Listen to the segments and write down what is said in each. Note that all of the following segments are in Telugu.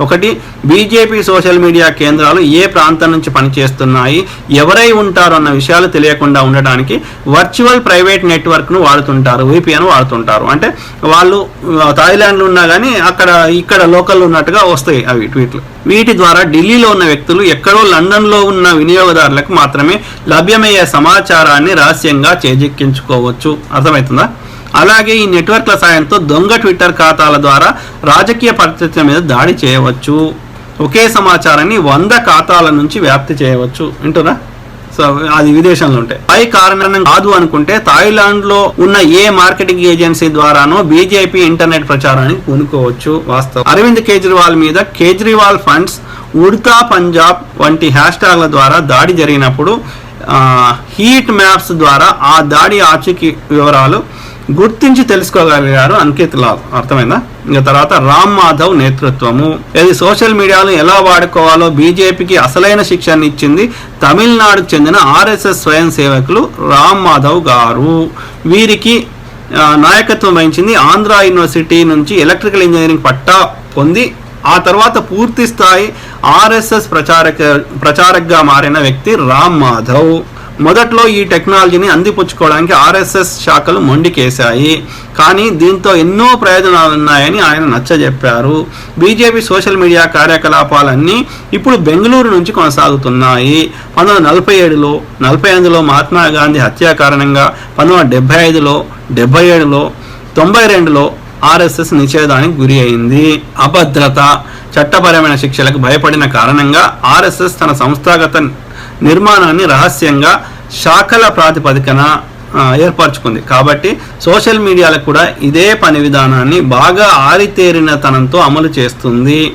ఒకటి బీజేపీ సోషల్ మీడియా కేంద్రాలు ఏ ప్రాంతం నుంచి పనిచేస్తున్నాయి ఎవరై ఉంటారు అన్న విషయాలు తెలియకుండా ఉండడానికి వర్చువల్ ప్రైవేట్ నెట్వర్క్ను వాడుతుంటారు విపిఎన్ వాడుతుంటారు. అంటే వాళ్ళు థాయిలాండ్లో ఉన్నా కానీ అక్కడ ఇక్కడ లోకల్ ఉన్నట్టుగా వస్తాయి అవి ట్వీట్లు. వీటి ద్వారా ఢిల్లీలో ఉన్న వ్యక్తులు ఎక్కడో లండన్లో ఉన్న వినియోగదారులకు మాత్రమే లభ్యమయ్యే సమాచారాన్ని రహస్యంగా చేజిక్కించుకోవచ్చు. అర్థమవుతుందా? అలాగే ఈ నెట్వర్క్ల సాయంతో దొంగ ట్విట్టర్ ఖాతాల ద్వారా రాజకీయ పరిస్థితుల మీద దాడి చేయవచ్చు. ఒకే సమాచారాన్ని వంద ఖాతాల నుంచి వ్యాప్తి చేయవచ్చు. వింటురా సో అది విదేశంలో ఉంటాయి పై కారణం కాదు అనుకుంటే థాయిలాండ్లో ఉన్న ఏ మార్కెటింగ్ ఏజెన్సీ ద్వారానో బీజేపీ ఇంటర్నెట్ ప్రచారానికి పూనుకోవచ్చు వాస్తవం. అరవింద్ కేజ్రీవాల్ మీద కేజ్రీవాల్ ఫండ్స్ ఉడ్తా పంజాబ్ వంటి హ్యాష్ ట్యాగ్ల ద్వారా దాడి జరిగినప్పుడు హీట్ మ్యాప్స్ ద్వారా ఆ దాడి ఆచూకీ వివరాలు గుర్తించి తెలుసుకోగలిగారు అంకిత్ లాల్. అర్థమైందా? ఇంకా తర్వాత రామ్ మాధవ్ నేతృత్వము. ఇది సోషల్ మీడియాను ఎలా వాడుకోవాలో బీజేపీకి అసలైన శిక్షణ ఇచ్చింది తమిళనాడుకు చెందిన ఆర్ఎస్ఎస్ స్వయం సేవకులు రామ్ మాధవ్ గారు. వీరికి నాయకత్వం వహించింది ఆంధ్ర యూనివర్సిటీ నుంచి ఎలక్ట్రికల్ ఇంజనీరింగ్ పట్టా పొంది ఆ తర్వాత పూర్తి స్థాయి ఆర్ఎస్ఎస్ ప్రచారక ప్రచారకగా మారిన వ్యక్తి రామ్ మాధవ్. మొదట్లో ఈ టెక్నాలజీని అందిపుచ్చుకోవడానికి ఆర్ఎస్ఎస్ శాఖలు మొండికేశాయి. కానీ దీంతో ఎన్నో ప్రయోజనాలు ఉన్నాయని ఆయన నచ్చజెప్పారు. బీజేపీ సోషల్ మీడియా కార్యకలాపాలన్నీ ఇప్పుడు బెంగళూరు నుంచి కొనసాగుతున్నాయి. పంతొమ్మిది వందల నలభై ఏడులో నలభై ఎనిమిదిలో మహాత్మా గాంధీ హత్య కారణంగా పంతొమ్మిది వందల డెబ్బై ఐదులో డెబ్బై ఏడులో తొంభై రెండులో ఆర్ఎస్ఎస్ నిషేధానికి గురి అయింది. అభద్రత చట్టపరమైన శిక్షలకు భయపడిన కారణంగా ఆర్ఎస్ఎస్ తన సంస్థాగత నిర్మాణాన్ని రహస్యంగా శాఖల ప్రాతిపదికన ఏర్పరచుకుంది. కాబట్టి సోషల్ మీడియాలకు కూడా ఇదే పని విధానాన్ని బాగా ఆరితేరిన తనంతో అమలు చేస్తుంది.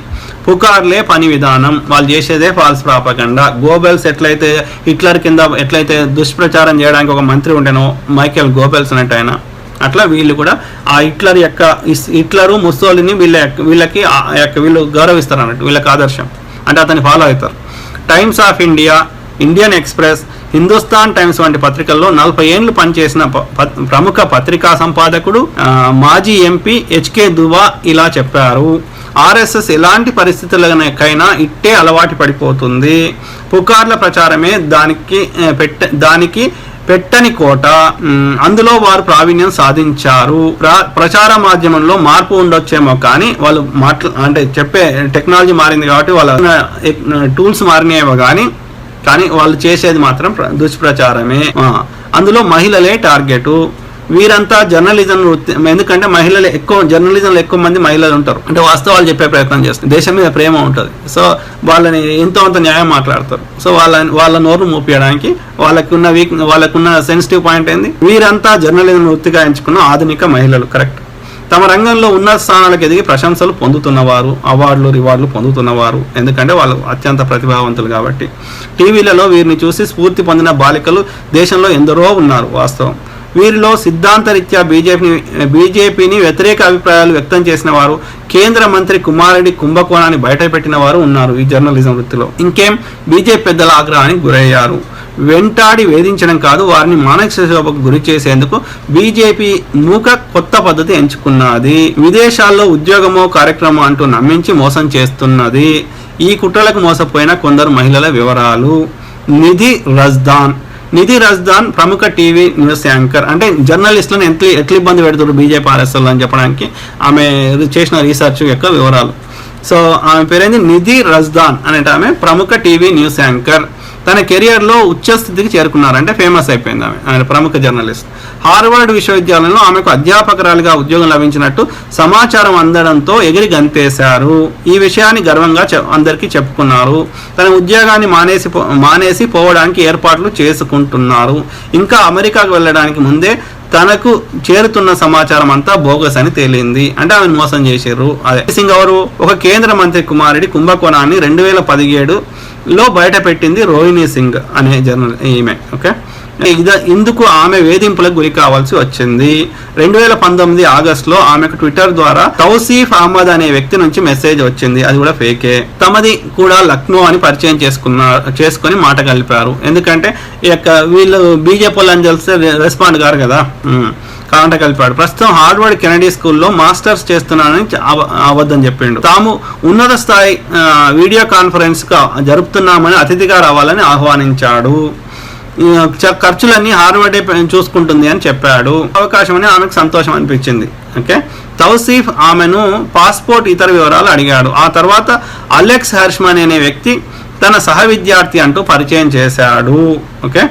పుకార్లే పని విధానం. వాళ్ళు చేసేదే ఫాల్స్ ప్రాపగండా గోబెల్స్ ఎట్లయితే హిట్లర్ కింద ఎట్లయితే దుష్ప్రచారం చేయడానికి ఒక మంత్రి ఉండేనో మైకేల్ గోబెల్స్ అన్నట్టు ఆయన అట్లా వీళ్ళు కూడా ఆ హిట్లర్ యొక్క హిట్లరు ముస్సోలిని వీళ్ళ యొక్క- వీళ్ళకి యొక్క వీళ్ళు గౌరవిస్తారు అన్నట్టు వీళ్ళకి ఆదర్శం. అంటే అతన్ని ఫాలో అవుతారు. Times of India Indian Express Hindustan Times వంటి పత్రికల్లో నలభై ఏళ్ళు పనిచేసిన ప- ప్రముఖ పత్రికా సంపాదకుడు మాజీ ఎంపీ హెచ్కే దువా ఇలా చెప్పారు. ఆర్ఎస్ఎస్ ఎలాంటి పరిస్థితులకైనా ఇట్టే అలవాటు పడిపోతుంది. పుకార్ల ప్రచారమే దానికి పెట్ట దానికి పెట్టని కోట. అందులో వారు ప్రావీణ్యం సాధించారు. ప్ర- ప్రచార మాధ్యమంలో మార్పు ఉండొచ్చేమో కానీ వాళ్ళు మాట్లా అంటే చెప్పే టెక్నాలజీ మారింది కాబట్టి వాళ్ళ టూల్స్ మారినాయేమో కానీ కానీ వాళ్ళు చేసేది మాత్రం దుష్ప్రచారమే. అందులో మహిళలే టార్గెట్. వీరంతా జర్నలిజం వృత్తి ఎందుకంటే మహిళలు ఎక్కువ జర్నలిజంలో ఎక్కువ మంది మహిళలు ఉంటారు. అంటే వాస్తవాలు చెప్పే ప్రయత్నం చేస్తారు. దేశం మీద ప్రేమ ఉంటుంది. సో వాళ్ళని ఎంతో అంత న్యాయం మాట్లాడతారు. సో వాళ్ళ వాళ్ళ నోరు మూపించడానికి వాళ్ళకున్న వీక్ వాళ్ళకున్న సెన్సిటివ్ పాయింట్ ఏంది? వీరంతా జర్నలిజం వృత్తిగా ఎంచుకున్న ఆధునిక మహిళలు కరెక్ట్. తమ రంగంలో ఉన్నత స్థానాలకు ఎదిగి ప్రశంసలు పొందుతున్నవారు అవార్డులు రివార్డులు పొందుతున్నవారు. ఎందుకంటే వాళ్ళు అత్యంత ప్రతిభావంతులు కాబట్టి. టీవీలలో వీరిని చూసి స్ఫూర్తి పొందిన బాలికలు దేశంలో ఎందరో ఉన్నారు వాస్తవం. వీరిలో సిద్ధాంతరీత్యా బీజేపీని బీజేపీని వ్యతిరేక అభిప్రాయాలు వ్యక్తం చేసిన వారు కేంద్ర మంత్రి కుమారెడ్డి కుంభకోణాన్ని బయటపెట్టిన వారు ఉన్నారు ఈ జర్నలిజం వృత్తిలో. ఇంకేం? బీజేపీ పెద్దల ఆగ్రహానికి గురయ్యారు. వెంటాడి వేధించడం కాదు వారిని మానసిక శోభకు గురి చేసేందుకు బీజేపీ మూక కొత్త పద్ధతి ఎంచుకున్నది. విదేశాల్లో ఉద్యోగమో కార్యక్రమం అంటూ నమ్మించి మోసం చేస్తున్నది. ఈ కుట్రలకు మోసపోయిన కొందరు మహిళల వివరాలు. నిధి రజ్దాన్. నిధి రజ్దాన్ ప్రముఖ టీవీ న్యూస్ యాంకర్. అంటే జర్నలిస్టులను ఎంత ఎట్లా ఇబ్బంది పెడుతున్నారు బీజేపీ ఆర్ఎస్ఎల్ అని చెప్పడానికి ఆమె చేసిన రీసెర్చ్ యొక్క వివరాలు. సో ఆమె పేరైంది? నిధి రజ్దాన్ అనేట ఆమె ప్రముఖ టీవీ న్యూస్ యాంకర్. తన కెరియర్లో ఉచ్చస్థితికి చేరుకున్నారు అంటే ఫేమస్ అయిపోయింది ఆమె ఆయన ప్రముఖ జర్నలిస్ట్. హార్వర్డ్ విశ్వవిద్యాలయంలో ఆమెకు అధ్యాపకురాలుగా ఉద్యోగం లభించినట్టు సమాచారం అందడంతో ఎగిరి గంతేశారు. ఈ విషయాన్ని గర్వంగా అందరికీ చెప్పుకున్నారు. తన ఉద్యోగాన్ని మానేసి పో- మానేసి పోవడానికి ఏర్పాట్లు చేసుకుంటున్నారు. ఇంకా అమెరికాకు వెళ్ళడానికి ముందే తనకు చేరుతున్న సమాచారం అంతా బోగస్ అని తేలింది. అంటే ఆమె మోసం చేశారు అదే సింగ్ ఎవరు? ఒక కేంద్ర మంత్రి కుమారుడి కుంభకోణాన్ని రెండు వేల పదిహేడులో బయట పెట్టింది రోహిణి సింగ్ అనే జర్నల్ ఈమె. ఓకే? ఇందుకు ఆమె వేధింపులకు గురి కావాల్సి వచ్చింది. రెండు వేల పంతొమ్మిది ఆగస్టులో ఆమెకు ట్విట్టర్ ద్వారా తౌసీఫ్ అహ్మద్ అనే వ్యక్తి నుంచి మెసేజ్ వచ్చింది. అది కూడా ఫేకే. తమది కూడా లక్నో అని పరిచయం చేసుకున్నారు చేసుకొని మాట కలిపారు. ఎందుకంటే ఈ యొక్క వీళ్ళు బీజేపీ వాళ్ళని తెలిస్తే రెస్పాండ్ కారు కదా. కాంట కలిపాడు. ప్రస్తుతం హార్వర్డ్ కెనడీ స్కూల్లో మాస్టర్స్ చేస్తున్నానని చ- అబద్ధం చెప్పిండు. తాము ఉన్నత స్థాయి వీడియో కాన్ఫరెన్స్ జరుపుతున్నామని అతిథిగా రావాలని ఆహ్వానించాడు. ఖర్చులన్నీ హార్వర్డే చూసుకుంటుంది అని చెప్పాడు. అవకాశం అని ఆమెకు సంతోషం అనిపించింది. ఓకే? తౌసీఫ్ ఆమెను పాస్పోర్ట్ ఇతర వివరాలు అడిగాడు. ఆ తర్వాత అలెక్స్ హర్ష్మన్ అనే వ్యక్తి తన సహ విద్యార్థి అంటూ పరిచయం చేశాడు. ఓకే?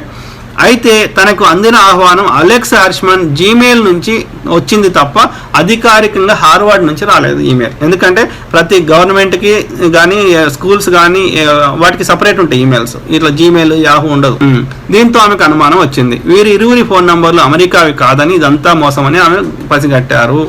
అయితే తనకు అందిన ఆహ్వానం అలెక్స్ హర్ష్మన్ జీమెయిల్ నుంచి వచ్చింది తప్ప అధికారికంగా హార్వర్డ్ నుంచి రాలేదు ఈమెయిల్. ఎందుకంటే ప్రతి గవర్నమెంట్కి కానీ స్కూల్స్ కానీ వాటికి సపరేట్ ఉంటాయి ఈమెయిల్స్. ఇట్లా జీమెయిల్ యాహూ ఉండదు. దీంతో ఆమెకు అనుమానం వచ్చింది. వీరి ఇరువురి ఫోన్ నంబర్లు అమెరికావి కాదని ఇదంతా మోసమని ఆమె పసిగట్టారు.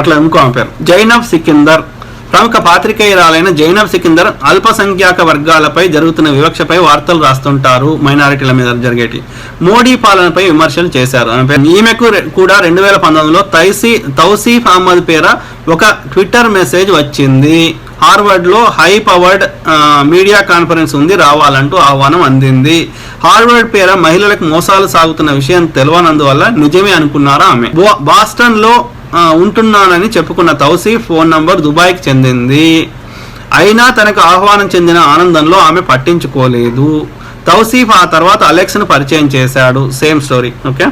అట్లా ఇంకో ఆమె పేరు. జైనబ్ సికిందర్ ప్రముఖ పాత్రికేయురాలైన జైనబ్ సికిందర్ అల్పసంఖ్యాక వర్గాలపై జరుగుతున్న వివక్షపై వార్తలు రాస్తుంటారు మైనారిటీల మీద జరిగేటి. మోడీ పాలనపై విమర్శలు చేశారు. ఈమెకు కూడా రెండు వేల పంతొమ్మిదిలో తైసీ తౌసీఫ్ అహ్మద్ పేర ఒక ట్విట్టర్ మెసేజ్ వచ్చింది. హార్వర్డ్లో హై పవర్డ్ మీడియా కాన్ఫరెన్స్ ఉంది రావాలంటూ ఆహ్వానం అందింది. హార్వర్డ్ పేర మహిళలకు మోసాలు సాగుతున్న విషయం తెలియనందువల్ల నిజమే అనుకున్నారా ఆమె. బాస్టన్లో ఉంటున్నానని చెప్పుకున్న తౌసీ ఫోన్ నంబర్ దుబాయ్కి చెందింది. అయినా తనకు ఆహ్వానం చెందిన ఆనందంలో ఆమె పట్టించుకోలేదు. తౌసీఫ్ ఆ తర్వాత అలెక్స్ను పరిచయం చేశాడు. Same story okay?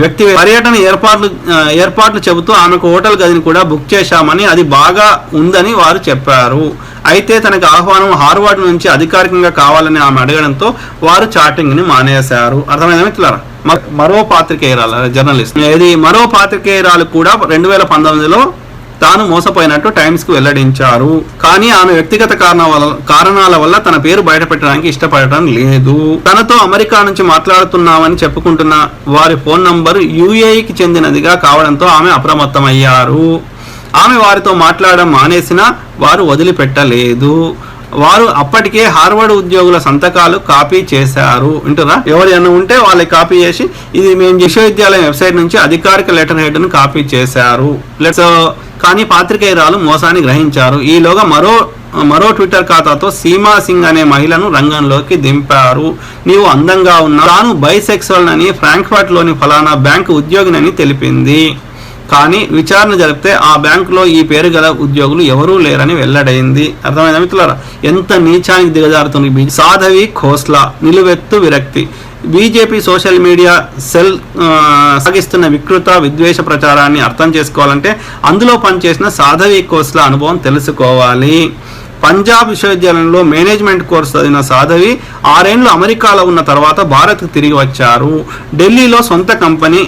వ్యక్తి పర్యటన ఏర్పాట్లు ఏర్పాట్లు చెబుతూ ఆమెకు హోటల్ గదిని కూడా బుక్ చేశామని అది బాగా ఉందని వారు చెప్పారు. అయితే తనకు ఆహ్వానం హార్వర్డ్ నుంచి అధికారికంగా కావాలని ఆమె అడగడంతో వారు చాటింగ్ని మానేశారు. అర్థమైందా మిత్రులారా? మరో పాత్రికేయురాలు జర్నలిస్ట్. ఇది మరో పాత్రికేయురాలు కూడా రెండు వేల పంతొమ్మిదిలో తాను మోసపోయినట్టు టైమ్స్కు వెల్లడించారు. కానీ ఆమె వ్యక్తిగత కారణాల వల్ల కారణాల వల్ల తన పేరు బయటపెట్టడానికి ఇష్టపడటం లేదు. తనతో అమెరికా నుంచి మాట్లాడుతున్నామని చెప్పుకుంటున్న వారి ఫోన్ నంబర్ యుఏఈకి చెందినదిగా కావడంతో ఆమె అప్రమత్తమయ్యారు. ఆమె వారితో మాట్లాడడం మానేసినా వారు వదిలిపెట్టలేదు. వారు అప్పటికే హార్వర్డ్ ఉద్యోగుల సంతకాలు కాపీ చేశారు. వింటురా? ఎవరైనా ఉంటే వాళ్ళకి కాపీ చేసి ఇది మేము విశ్వవిద్యాలయం వెబ్సైట్ నుంచి అధికారిక లెటర్ హెడ్ను కాపీ చేశారు. ప్లస్ కానీ పాత్రికేయురాలు మోసాన్ని గ్రహించారు. ఈలోగా మరో మరో ట్విట్టర్ ఖాతాతో సీమా సింగ్ అనే మహిళను రంగంలోకి దింపారు. నీవు అందంగా ఉన్నా తాను బైసెక్సువల్ అని ఫ్రాంక్ఫర్ట్లోని ఫలానా బ్యాంకు ఉద్యోగినని తెలిపింది. కానీ విచారణ జరిపితే ఆ బ్యాంకులో ఈ పేరు గల ఉద్యోగులు ఎవరూ లేరని వెల్లడైంది. అర్థమైందా మిత్రులారా? ఎంత నీచానికి దిగజారుతుంది సాధవి ఖోస్లా నిలువెత్తు విరక్తి. బీజేపీ సోషల్ మీడియా సెల్ సాగిస్తున్న వికృత విద్వేష ప్రచారాన్ని అర్థం చేసుకోవాలంటే అందులో పనిచేసిన సాధవి ఖోస్లా అనుభవం తెలుసుకోవాలి. పంజాబ్ విశ్వవిద్యాలయంలో మేనేజ్మెంట్ కోర్సు చదివిన సాధవి ఆరేండ్లు అమెరికాలో ఉన్న తర్వాత భారత్కు తిరిగి వచ్చారు. ఢిల్లీలో సొంత కంపెనీ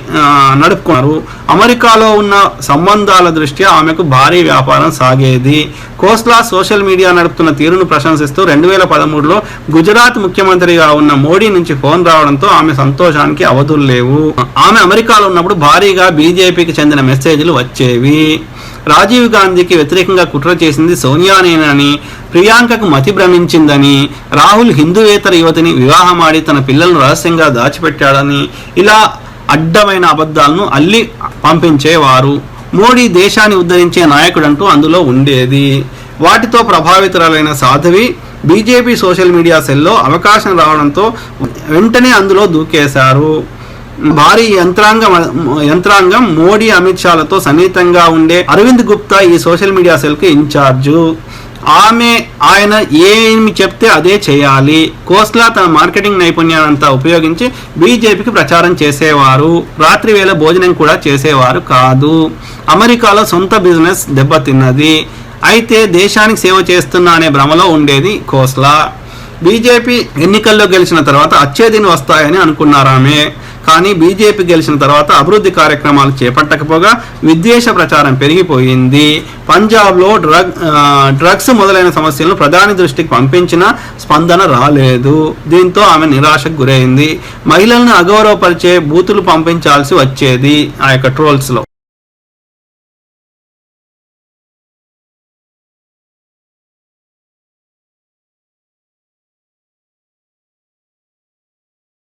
నడుపుకున్నారు. అమెరికాలో ఉన్న సంబంధాల దృష్ట్యా ఆమెకు భారీ వ్యాపారం సాగేది. కోస్లా సోషల్ మీడియా నడుపుతున్న తీరును ప్రశంసిస్తూ రెండు వేల పదమూడులో గుజరాత్ ముఖ్యమంత్రిగా ఉన్న మోడీ నుంచి ఫోన్ రావడంతో ఆమె సంతోషానికి అవధులు లేవు. ఆమె అమెరికాలో ఉన్నప్పుడు భారీగా బీజేపీకి చెందిన మెసేజ్లు వచ్చేవి. రాజీవ్ గాంధీకి వ్యతిరేకంగా కుట్ర చేసింది సోనియానేనని ప్రియాంకకు మతి భ్రమించిందని రాహుల్ హిందూయేతర యువతిని వివాహమాడి తన పిల్లలను రహస్యంగా దాచిపెట్టాడని ఇలా అడ్డమైన అబద్ధాలను అల్లి పంపించేవారు. మోడీ దేశాన్ని ఉద్ధరించే నాయకుడంటూ అందులో ఉండేది. వాటితో ప్రభావితురాలైన సాధవి బీజేపీ సోషల్ మీడియా సెల్లో అవకాశం రావడంతో వెంటనే అందులో దూకేశారు. భారీ యంత్రాంగం యంత్రాంగం మోడీ అమిత్ షాలతో సన్నిహితంగా ఉండే అరవింద్ గుప్తా ఈ సోషల్ మీడియా సెల్కి ఇన్ఛార్జు. ఆమె ఆయన ఏమి చెప్తే అదే చేయాలి. కోస్లా తన మార్కెటింగ్ నైపుణ్యాలంతా ఉపయోగించి బీజేపీకి ప్రచారం చేసేవారు. రాత్రి వేళ భోజనం కూడా చేసేవారు కాదు. అమెరికాలో సొంత బిజినెస్ దెబ్బతిన్నది. అయితే దేశానికి సేవ చేస్తున్నా అనే భ్రమలో ఉండేది కోస్లా. బీజేపీ ఎన్నికల్లో గెలిచిన తర్వాత అచ్చేదిని వస్తాయని అనుకున్నారామె. కానీ బీజేపీ గెలిచిన తర్వాత అభివృద్ధి కార్యక్రమాలు చేపట్టకపోగా విద్వేష ప్రచారం పెరిగిపోయింది. పంజాబ్లో డ్రగ్ డ్రగ్స్ మొదలైన సమస్యలను ప్రధాని దృష్టికి పంపించిన స్పందన రాలేదు. దీంతో ఆమె నిరాశకు గురైంది. మహిళలను అగౌరవపరిచే బూతులు పంపించాల్సి వచ్చేది ఆ యొక్క ట్రోల్స్లో.